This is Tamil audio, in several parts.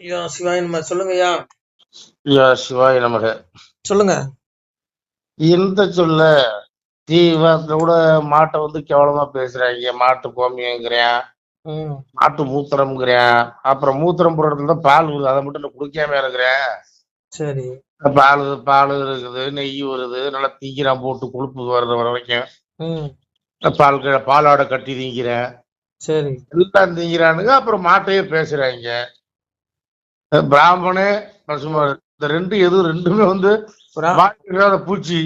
ஐயா சிவாய நம்ம சொல்லுங்க ஐயா. ஐயா சிவாய நமக சொல்லுங்க. இந்த சொல்ல தீவிரத்துல கூட மாட்டை வந்து கேவலமா பேசுறாங்க மாட்டு கோமியங்கிறேன். மாட்டு மூத்திரம்ங்கிறேன். அப்புறம் மூத்திரம் போடுறதுல தான் பால் வருது. அதை மட்டும் நான் குடிக்காம இருக்கிறேன். சரி. பால் பால் இருக்குது நெய் வருது. நல்லா திங்கிறான் போட்டு கொழுப்பு வர்ற வரைக்கும். பால் பாலாடை கட்டி திங்கிறேன். சரி. எல்லாம் திங்கிறானுங்க. அப்புறம் மாட்டையே பேசுறாங்க. பிராமணே சும்மா இந்த ரெண்டு எது ரெண்டுமே வந்து பூச்சி.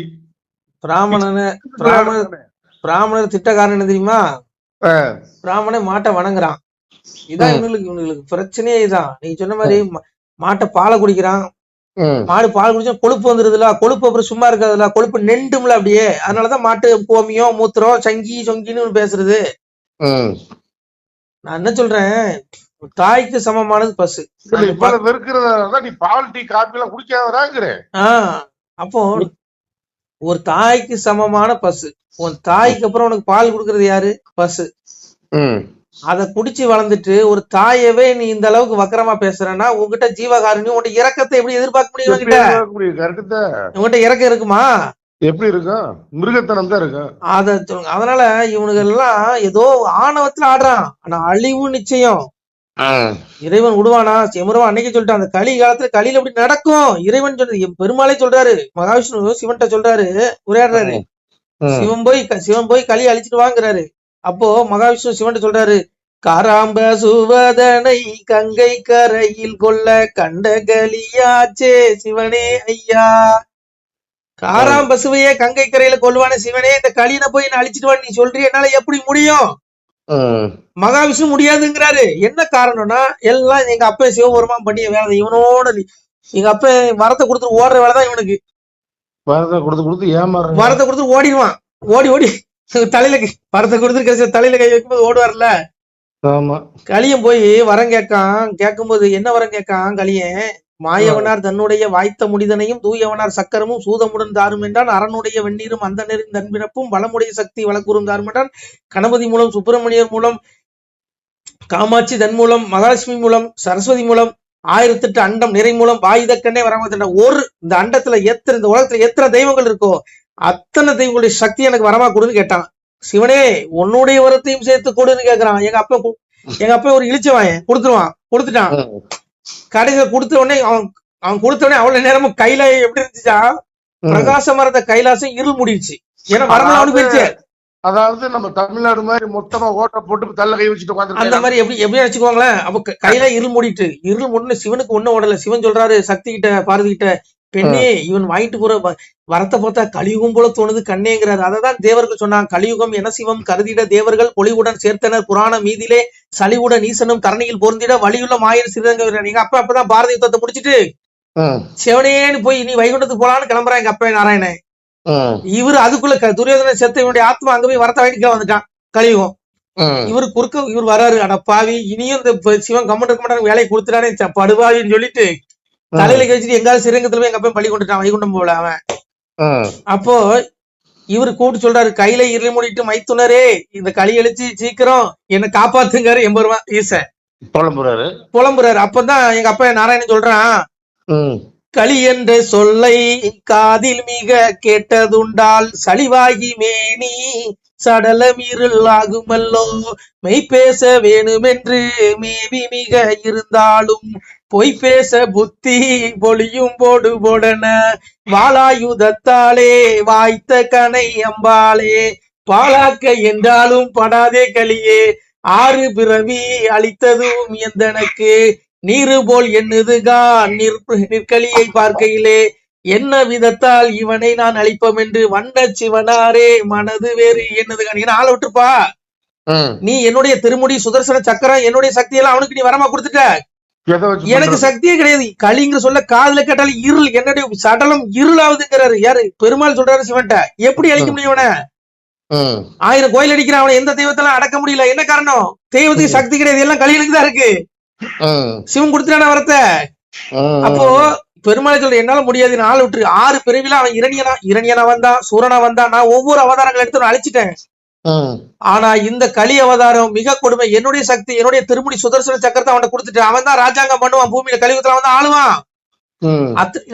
பிராமணனு பிராமணர் பிராமணர் திட்டக்காரன் என்ன தெரியுமா? பிராமணன் மாட்டை வணங்குறான். இதான். இவங்களுக்கு இவங்களுக்கு பிரச்சனையே இதான். நீங்க சொன்ன மாதிரி மாட்டை பாலை குடிக்கிறான். மாடு பால் குடிச்சா கொழுப்பு வந்துருதுல. கொழுப்பு அப்புறம் சும்மா இருக்காதுல. கொழுப்பு நெண்டும்ல அப்படியே. அதனாலதான் மாட்டு கோமியம் மூத்திரம் சங்கி சொங்கின்னு பேசுறது. நான் என்ன சொல்றேன்? தாய்க்கு சமமானது பசு. இவ்வளவு வெறுக்கிறதா நீ பால் டீ காபி எல்லாம் குடிக்காதராங்கிறேன் ஆஹ் அப்போ ஒரு தாய்க்கு சமமான பசு. உன் தாய்க்கு அப்புறம் உனக்கு பால் கொடுக்கறது யாரு? பசு. அத குடிச்சு வளர்ந்துட்டு ஒரு தாயவே நீ இந்த அளவுக்கு வக்கரமா பேசுறேன்னா உன்கிட்ட ஜீவகாருண்யம் உன்கிட்ட இறக்கத்தை எப்படி எதிர்பார்க்க முடியும் உன்கிட்ட? இறக்கம் இருக்குமா எப்படி இருக்கும்? மிருகத்தனம் தான் இருக்கும். அத சொல்லுங்க. அதனால இவனுங்க எல்லாம் ஏதோ ஆணவத்துல ஆடுறான். ஆனா அழிவு நிச்சயம். இறைவன் விடுவானா செமருவா அன்னைக்கு சொல்லிட்டான் அந்த களி காலத்துல களியில எப்படி நடக்கும்? இறைவன் சொல்றது பெருமாளே சொல்றாரு. மகாவிஷ்ணு சிவன்கிட்ட சொல்றாரு உரையாடுறாரு. சிவன் போய் சிவன் போய் களி அழிச்சிட்டு வாங்குறாரு. அப்போ மகாவிஷ்ணு சிவன்கிட்ட சொல்றாரு காராம்ப சுவதனை கங்கை கரையில் கொள்ள கண்ட கலியாச்சே சிவனே ஐயா. காராம் பசுவையே கங்கை கரையில கொள்வானே சிவனே இந்த களியனை போய் நான் அழிச்சிட்டு நீ சொல்றிய என்னால எப்படி முடியும். மகாவிஷ்ணு முடியாதுங்கிறாரு. என்ன காரணம்னா எல்லாம் எங்க அப்பா சிவபெருமான் பண்ணிய வேலை இவனோட எங்க அப்பா வரத்தை கொடுத்துட்டு ஓடுற வேலை தான் இவனுக்கு. வரதை கொடுத்து கொடுத்து ஏமாறுறேன் வரத்தை கொடுத்து ஓடிடுவான். ஓடி ஓடி. தலையில வரத்தை கொடுத்து கடைசியில தலையில கை வைக்கும்போது ஓடுவார்ல. ஆமா. களியன் போய் வரம் கேட்கான். கேட்கும்போது என்ன வரம் கேட்கான்? களியன் மாயவனார் தன்னுடைய வாய்த்த முடிதனையும் தூயவனார் சக்கரமும் சூதமுடன் தாரும் என்றான் அரணுடைய வெந்நீரும் அந்த நேரின் தன்பிறப்பும் வளமுடைய சக்தி வளக்கூறும் தாரும் என்றான் கணபதி மூலம் சுப்பிரமணியர் மூலம் காமாட்சி தன் மூலம் மகாலட்சுமி மூலம் சரஸ்வதி மூலம் ஆயிரத்தெட்டு அண்டம் நிறை மூலம் வாயுதக்கண்ணே வரமா ஒரு இந்த அண்டத்துல எத்தனை இந்த உலகத்துல எத்தனை தெய்வங்கள் இருக்கோ அத்தனை தெய்வங்களுடைய சக்தி எனக்கு வரமா கொடுன்னு கேட்டான். சிவனே உன்னுடைய வரத்தையும் சேர்த்து கொடுன்னு கேக்குறான். எங்க அப்பா எங்க அப்பா ஒரு இழிச்சவாயன் கொடுத்துருவான் கொடுத்துட்டான். கடைசியில கொடுத்த உடனே அவன் அவன் கொடுத்த உடனே அவ்வளவு நேரமும் கையில எப்படி இருந்துச்சா ம். பிரகாசம் மரத்த கைலாசம் இருள் முடிடுச்சு. ஏன்னா வரலாம் அவனுக்கு அதாவது நம்ம தமிழ்நாடு மாதிரி மொத்தமா ஓட்ட போட்டு தள்ள கை வச்சுட்டு அந்த உட்காந்துருக்காங்க மாதிரி எப்படி எப்படி வச்சுக்கோங்களேன். அப்ப கையில இருள் மூடிட்டு இருள் மூடின சிவனுக்கு ஒண்ணும் ஓடல. சிவன் சொல்றாரு சக்தி கிட்ட பார்வதி கிட்ட பெண்ணே இவன் வாங்கிட்டு போற வரத்தை பார்த்தா கலியுகம் போல தோணுது கண்ணேங்கிறாரு. அததான் தேவர்கள் சொன்னாங்க. கலியுகம் என சிவம் கருதிட தேவர்கள் பொலிவுடன் சேர்த்தனர். புராண மீதிலே சலிவுடன் ஈசனும் தரணியில் பொருந்திட வழியுள்ள மாயர் சிறுதங்க நீங்க அப்ப அப்பதான் பாரதி யுத்தத்தை முடிச்சிட்டு சிவனேன்னு போய் நீ வைகுண்டத்துக்கு போலான்னு கிளம்புறான் எங்க அப்பா நாராயணன் இவரு அதுக்குள்ள துரியோதன செத்த இவனுடைய ஆத்மா அங்க போய் வரத்தை வாங்கிட்டு வந்துட்டான். கலியுகம். இவரு குறுக்க இவர் வராரு. அட பாவி இனியும் இந்த சிவன் கம்மன் இருக்க மாட்டாங்க வேலையை கொடுத்துட்டானே படுபாவின்னு சொல்லிட்டு தலையில கழிச்சிட்டு எங்காவது சிறங்கத்துல போய் எங்க அப்பா பள்ளி கொண்டுட்டான் வைகுண்டம் போல அவன். அப்போ இவரு கூப்பிட்டு சொல்றாரு கையில இருளி மூடிட்டு மைத்துனரே இந்த களி அழிச்சு சீக்கிரம் என்ன காப்பாத்துங்காரு எண்பது ரூபா ஈசன் புலம்புறாரு. புலம்புறாரு. அப்பதான் எங்க அப்பா நாராயணன் சொல்றான் களி என்ற சொல்லை காதில் மிக கேட்டதுண்டால் சளிவாகி மேனி சடலம் இருள் ஆகுமல்லோ மெய் பேச வேணுமென்று மேவி மிக இருந்தாலும் பொய் பேச புத்தி பொழியும் போடு போடன. வாளாயுதத்தாலே வாய்த்த கனை அம்பாளே. பாலாக்க என்றாலும் படாதே களியே. ஆறு பிறவி அளித்ததும் எந்தனக்கு? நீரு போல் நிற்ப நிற்கலியை பார்க்கையிலே. என்ன விதத்தால் இவனை நான் அழிப்போம் என்று வண்ண சிவனாரே மனது வேறு என்னதுகான் ஏன்னா ஆளை விட்டுருப்பா. ம். நீ என்னுடைய திருமுடி சுதர்சன சக்கரம் என்னுடைய சக்தி எல்லாம் அவனுக்கு நீ வரமா கொடுத்துட்ட. எனக்கு? சக்தியே கிடையாது. களிங்கிற சொல்ல காதுல கேட்டாலும் இருள். என்னுடைய சடலம் இருளாவதுங்கிறாரு யாரு? பெருமாள் சொல்றாரு சிவன்ட்ட எப்படி அழிக்க முடியும் ஆயிரம் கோயில் அடிக்கிறான். அவனை எந்த தெய்வத்தெல்லாம் அடக்க முடியல? என்ன காரணம்? தெய்வத்துக்கு சக்தி கிடையாது. எல்லாம் களிகளுக்கு தான் இருக்கு. சிவன் கொடுத்துட்டான வரத்தை. அப்போ பெருமாளை சொல்ற என்னால முடியாது நான் ஆள் விட்டு ஆறு பிறவில அவன் இரணியனா இரணியனா வந்தான் சூரனா வந்தான். நான் ஒவ்வொரு அவதாரங்கள் எடுத்து அழிச்சிட்டேன். ஆனா இந்த கலி அவதாரம் மிக கொடுமை. என்னுடைய சக்தி என்னுடைய திருமுடி சுதர்சன சக்கரத்தை அவன்கிட்ட கொடுத்துட்டு அவன் தான் ராஜாங்கம் பண்ணுவான். பூமியில கலியுகத்துல அவன் தான் ஆளுவான்.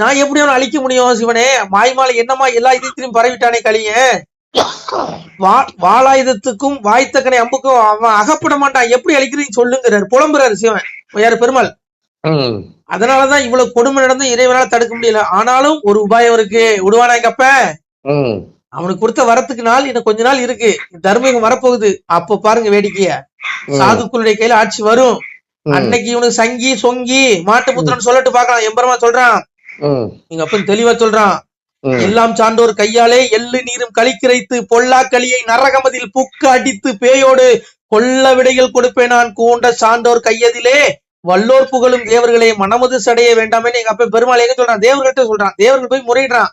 நான் எப்படி அவனை அழிக்க முடியும் சிவனே? மாய்மாலை என்னமா எல்லா இதயத்திலும் பரவிட்டானே கலியன் வா வாளாயுதத்துக்கும் வாய்த்தக்கனை அம்புக்கும் அவன் அகப்பட மாட்டான். எப்படி அழிக்கிறீங்க சொல்லுங்கிறாரு. புலம்புறாரு சிவன். யாரு பெருமாள்? அதனாலதான் இவ்வளவு கொடுமை நடந்து இறைவனால தடுக்க முடியல. ஆனாலும் ஒரு உபாயம் இருக்கு. விடுவானா எங்க அப்ப? ம். அவனுக்கு கொடுத்த வரத்துக்கு நாள் இன்னும் கொஞ்ச நாள் இருக்கு. தர்மயுகம் வரப்போகுது. அப்ப பாருங்க வேடிக்கைய. சாதுக்களுடைய கையில ஆட்சி வரும். அன்னைக்கு இவனுக்கு சங்கி சொங்கி மாட்டு புத்திரன் சொல்லட்டு பார்க்கலாம். எம்பரமா சொல்றான். எங்க அப்பன் தெளிவா சொல்றான். எல்லாம் சான்றோர் கையாலே எள்ளு நீரும் களிக்கிரைத்து பொல்லா களியை நரகமதில் புக்க அடித்து பேயோடு கொள்ள விடைகள் கொடுப்பேன் நான். கூண்ட சான்றோர் கையதிலே வல்லோர் புகழும் தேவர்களே மனமது சடைய வேண்டாமே எங்க அப்ப பெருமாள் எங்க சொல்றான்? தேவர்கள்ட்ட சொல்றான். தேவர்கள் போய் முறையிடுறான்.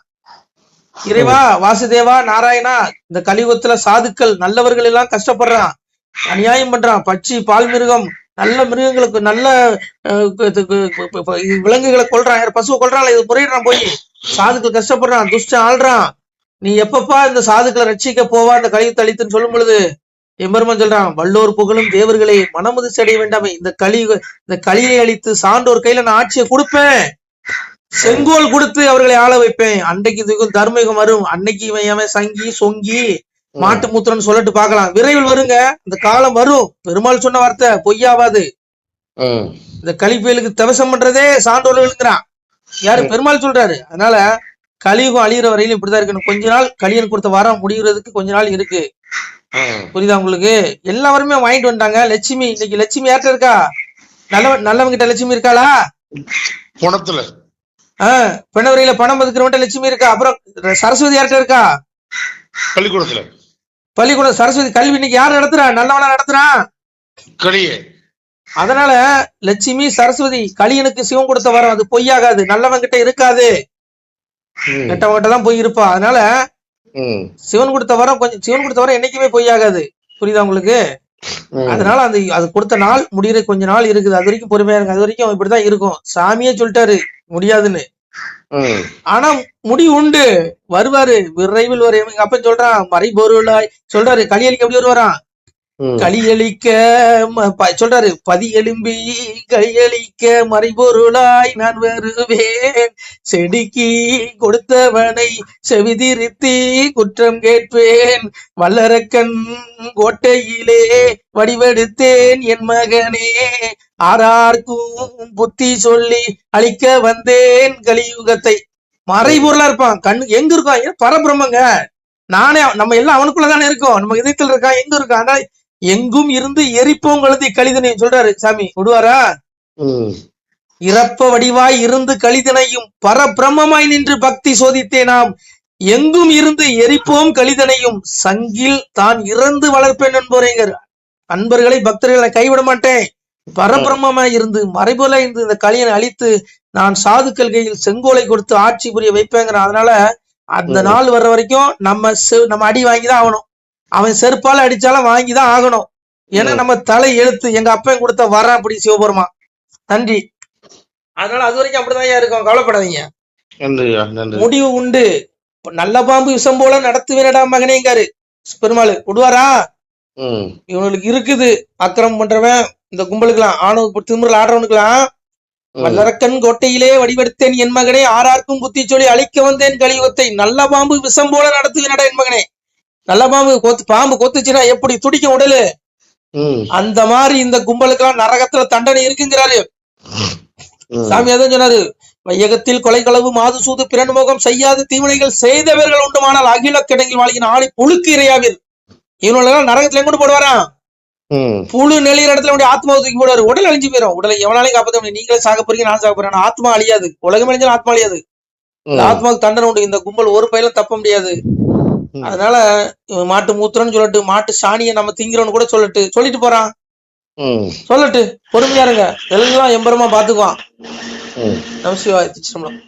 இறைவா வாசுதேவா நாராயணா இந்த கலியுகத்துல சாதுக்கள் நல்லவர்கள் எல்லாம் கஷ்டப்படுறான். அநியாயம் பண்றான். பட்சி பால் மிருகம் நல்ல மிருகங்களுக்கு நல்ல விலங்குகளை கொல்றான். பசுவை கொள்றான் இது முறையிடுறான் போய். சாதுக்கள் கஷ்டப்படுறான். துஷ்டன் ஆள்றான். நீ எப்பப்பா இந்த சாதுக்களை ரட்சிக்க போவா? இந்த கலியுகத்தை அழித்துன்னு சொல்லும் பொழுது எம்பெருமான் சொல்றான் வல்லோர் புகழும் தேவர்களே மனமுதிர்ச்சி அடைய வேண்டாமே. இந்த கலி இந்த கலியை அழித்து சான்றோர் கையில நான் ஆட்சியை கொடுப்பேன். செங்கோல் கொடுத்து அவர்களை ஆள வைப்பேன். அன்னைக்கு இதுக்கு தர்மயுகம் வரும். அன்னைக்கு இவன் எவன் சங்கி சொங்கி மாட்டு மூத்திரன்னு சொல்லிட்டு பார்க்கலாம். விரைவில் வருங்க. இந்த காலம் வரும். பெருமாள் சொன்ன வார்த்தை பொய்யாவாது. இந்த கலிப்பயலுக்கு தவசம் பண்றதே சான்றோர்களுங்கிறான் யாரு? பெருமாள் சொல்றாரு. அதனால கலியுகம் அழியிற வரையிலும் இப்படிதான் இருக்கணும். கொஞ்ச நாள் கலியன் கொடுத்த வாரம் முடிகிறதுக்கு கொஞ்ச நாள் இருக்கு. புரியுதா உங்களுக்கு? எல்லாருமே வாங்கிட்டு வந்துட்டாங்க. லட்சுமி இன்னைக்கு லட்சுமி யார்கிட்ட இருக்கா? நல்லவன் நல்லவங்க கிட்ட லட்சுமி இருக்காளா? குணத்துல ஆஹ் பிணவரையில பணம் பதுக்கிறவன்ட்ட லட்சுமி இருக்கா? அப்புறம் சரஸ்வதி யார்கிட்ட இருக்கா? பள்ளிக்கூடத்துல. பள்ளிக்கூடம் சரஸ்வதி கல்வி இன்னைக்கு யார் நடத்துறா? நல்லவனா நடத்துறான் கலியே. அதனால லட்சுமி சரஸ்வதி கலியனுக்கு சிவன் கொடுத்த வரம் அது பொய்யாகாது. நல்லவன் கிட்ட இருக்காது. ம். கெட்டவன்கிட்ட தான் போய் இருப்பா. அதனால சிவன் கொடுத்த வரம் கொஞ்சம் சிவன் கொடுத்த வரம் என்னைக்குமே பொய்யாகாது. புரியுதா உங்களுக்கு? அதனால அந்த அது கொடுத்த நாள் முடியிற கொஞ்ச நாள் இருக்குது. அது வரைக்கும் பொறுமையா இருக்கு அது வரைக்கும் இப்படிதான் இருக்கும். சாமியே சொல்லிட்டாரு முடியாதுன்னு. ஆனா முடிவு உண்டு. வருவாரு. விரைவில் வரும். எங்க அப்பன் சொல்றான் மறைபொருளாய் சொல்றாரு. களியலிக்கு எப்படி வருவாராம்? களியளிக்க சொல்றாரு பதி எலும்பி களியளிக்க மறைபொருளாய் நான் வருவேன். செடிக்கு கொடுத்தவனை செவிதிருத்தி குற்றம் கேட்பேன். வல்லரக்கன் கோட்டையிலே வடிவெடுத்தேன் என் மகனே. ஆறார்க்கும் புத்தி சொல்லி அழிக்க வந்தேன் கலியுகத்தை. மறைபொருளா இருப்பான் கண்ணு எங்க இருக்கான் ஏன் பரபிரம்மங்க. நானே நம்ம எல்லாம் அவனுக்குள்ளதானே இருக்கோம். நம்ம இதயத்தில் இருக்கான் எங்க இருக்கான் எங்கும் இருந்து எரிப்போம் கழுதி கழிதனை சொல்றாரு சாமி. விடுவாரா இறப்ப வடிவாய் இருந்து கழிதனையும் பரபிரம்மமாய் நின்று பக்தி சோதித்தேனாம் எங்கும் இருந்து எரிப்போம் கழிதனையும் சங்கில் தான் இறந்து வளர்ப்பேன் என்போரேங்கர் அன்பர்களை பக்தர்களை கைவிட மாட்டேன். பரபிரம்மமாய் இருந்து மறைபோல இருந்து இந்த கலியனை அழித்து நான் சாதுக்கள் கையில் செங்கோலை கொடுத்து ஆட்சி புரிய வைப்பேங்கிறான். அதனால அந்த. நாள் வர்ற வரைக்கும் நம்ம நம்ம அடி வாங்கிதான் ஆகணும். அவன் செருப்பால அடிச்சாலும் வாங்கிதான் ஆகணும். ஏன்னா. நம்ம தலை எழுத்து எங்க அப்பன் கொடுத்த வர அப்படி சிவபெருமா நன்றி. அதனால அது வரைக்கும் அப்படிதான் இருக்கும். கவலைப்படாதீங்க. முடிவு உண்டு. நல்ல பாம்பு விஷம் போல நடத்துவேனடா மகனேங்காரு. பெருமாள் விடுவாரா இவனுக்கு இருக்குது. அக்கிரமம் பண்றவன் இந்த கும்பலுக்கெல்லாம் ஆணவ திமிரில் ஆடுறவனுக்கெல்லாம். ம். வல்லரக்கன் கோட்டையிலே வடிவெடுத்தேன் என் மகனே. ஆறார்க்கும் புத்தி சொல்லி அழிக்க வந்தேன் கலியுகத்தை. நல்ல பாம்பு விஷம் போல நடத்துவேனடா என் மகனே. நல்ல பாம்பு கொத்து பாம்பு கொத்துச்சுன்னா எப்படி துடிக்கும் உடலு? அந்த மாதிரி இந்த கும்பலுக்கெல்லாம் நரகத்துல தண்டனை இருக்குங்கிறாரு. சாமி அதான் சொன்னாரு? வையகத்தில் கொலை களவு மாது சூது பிறன்முகம் செய்யாத தீவினைகள் செய்தவர்கள் உண்டுமானால் அகில கிடங்கில் வாழ்கிற ஆணை புழுக்கு இரையாவில். இவனெல்லாம் நரகத்துல எங்க கொண்டு போடுவாராம் புழு நெளிகிற இடத்துல உடைய ஆத்மாவை தூக்கி போடுவாரு. உடல் அழிஞ்சு போயிடும் உடலை எவனாலையும் காப்பாற்ற முடியும் நீங்களே சாக போறீங்க நான் சாக போறேன். ஆத்மா அழியாது. உலகம் அழிஞ்சாலும் ஆத்மா அழியாது. ஆத்மாவுக்கு தண்டனை உண்டு. இந்த கும்பல் ஒரு பயிலும் தப்ப முடியாது. அதனால மாட்டு மூத்திரம்னு சொல்லட்டு மாட்டு சாணியை நம்ம திங்கிறோம்னு கூட சொல்லட்டு சொல்லிட்டு போறான். சொல்லட்டு பொறுமையா இருங்க. எல்லாம் எம்பரமா பாத்துக்குவான். நமசிவாய் திருச்சிரம்பலம்